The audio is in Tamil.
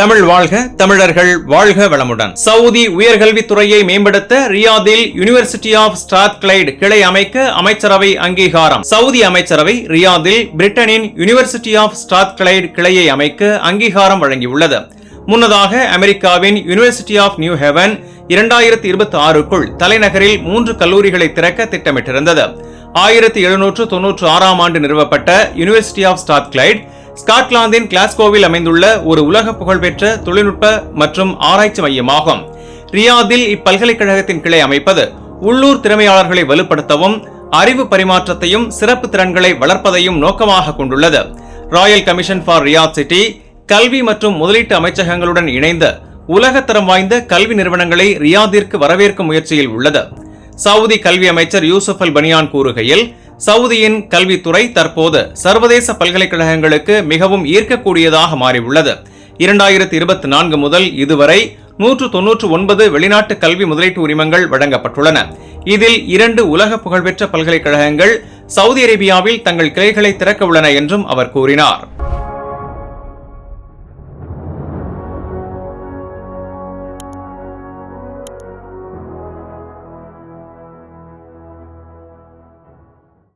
தமிழ் வாழ்க தமிழர்கள் வாழ்க வளமுடன். சவுதி உயர்கல்வித்துறையை மேம்படுத்த ரியாதில் யுனிவர்சிட்டி ஆஃப் ஸ்ட்ராத்கிளைட் கிளை அமைக்க அமைச்சரவை அங்கீகாரம். சவுதி அமைச்சரவை ரியாதில் பிரிட்டனின் யுனிவர்சிட்டி ஆஃப் ஸ்ட்ராத்கிளைட் கிளையை அமைக்க அங்கீகாரம் வழங்கியுள்ளது. முன்னதாக அமெரிக்காவின் யுனிவர்சிட்டி ஆஃப் நியூ ஹெவன் இரண்டாயிரத்தி இருபத்தி ஆறுக்குள் தலைநகரில் மூன்று கல்லூரிகளை திறக்க திட்டமிட்டிருந்தது. ஆயிரத்தி எழுநூற்று தொன்னூற்று ஆறாம் ஆண்டு நிறுவப்பட்ட யுனிவர்சிட்டி ஆஃப் ஸ்டாத்கிளைட் ஸ்காட்லாந்தின் கிளாஸ்கோவில் அமைந்துள்ள ஒரு உலக புகழ்பெற்ற தொழில்நுட்ப மற்றும் ஆராய்ச்சி மையமாகும். ரியாதில் இப்பல்கலைக்கழகத்தின் கிளை அமைப்பது உள்ளூர் திறமையாளர்களை வலுப்படுத்தவும் அறிவு பரிமாற்றத்தையும் சிறப்பு திறன்களை வளர்ப்பதையும் நோக்கமாக கொண்டுள்ளது. Royal Commission for Riyadh City கல்வி மற்றும் முதலீட்டு அமைச்சகங்களுடன் இணைந்து உலகத்தரம் வாய்ந்த கல்வி நிறுவனங்களை ரியாதிற்கு வரவேற்கும் முயற்சியில் உள்ளது. சவுதி கல்வி அமைச்சர் யூசுப் அல் பனியான் கூறுகையில் சவுதியின் கல்வித்துறை தற்போது சர்வதேச பல்கலைக்கழகங்களுக்கு மிகவும் ஈர்க்கக்கூடியதாக மாறியுள்ளது. இரண்டாயிரத்தி இருபத்தி நான்கு முதல் இதுவரை நூற்று தொன்னூற்று ஒன்பது வெளிநாட்டு கல்வி முதலீட்டு உரிமங்கள் வழங்கப்பட்டுள்ளன. இதில் இரண்டு உலக புகழ்பெற்ற பல்கலைக்கழகங்கள் சவுதி அரேபியாவில் தங்கள் கிளைகளை திறக்க உள்ளன என்றும் அவர் கூறினார்.